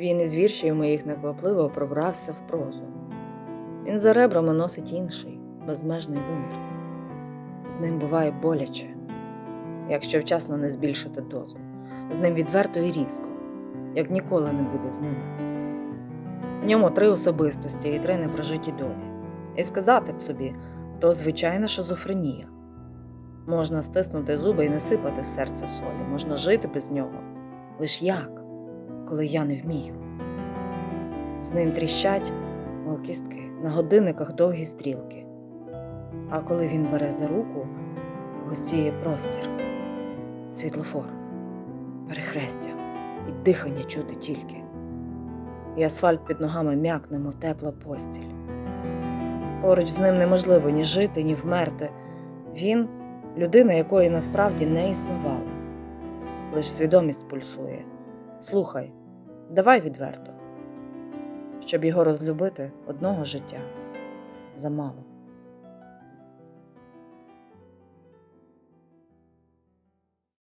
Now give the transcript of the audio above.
Він із віршів моїх неквапливо пробрався в прозу. Він за ребрами носить інший, безмежний вимір. З ним буває боляче, якщо вчасно не збільшити дозу. З ним відверто і різко, як ніколи не буде з ними. В ньому три особистості і три непрожиті долі. І сказати б собі, то звичайна шизофренія. Можна стиснути зуби і не сипати в серце солі, можна жити без нього. Лиш як, коли я не вмію. З ним тріщать, мов кістки, на годинниках довгі стрілки. А коли він бере за руку, густіє простір, світлофор, перехрестя і дихання чути тільки. І асфальт під ногами м'якне, мов тепла постіль. Поруч з ним неможливо ні жити, ні вмерти. Він людина, якої насправді не існувало. Лиш свідомість пульсує. Слухай, давай відверто. Щоб його розлюбити, одного життя замало.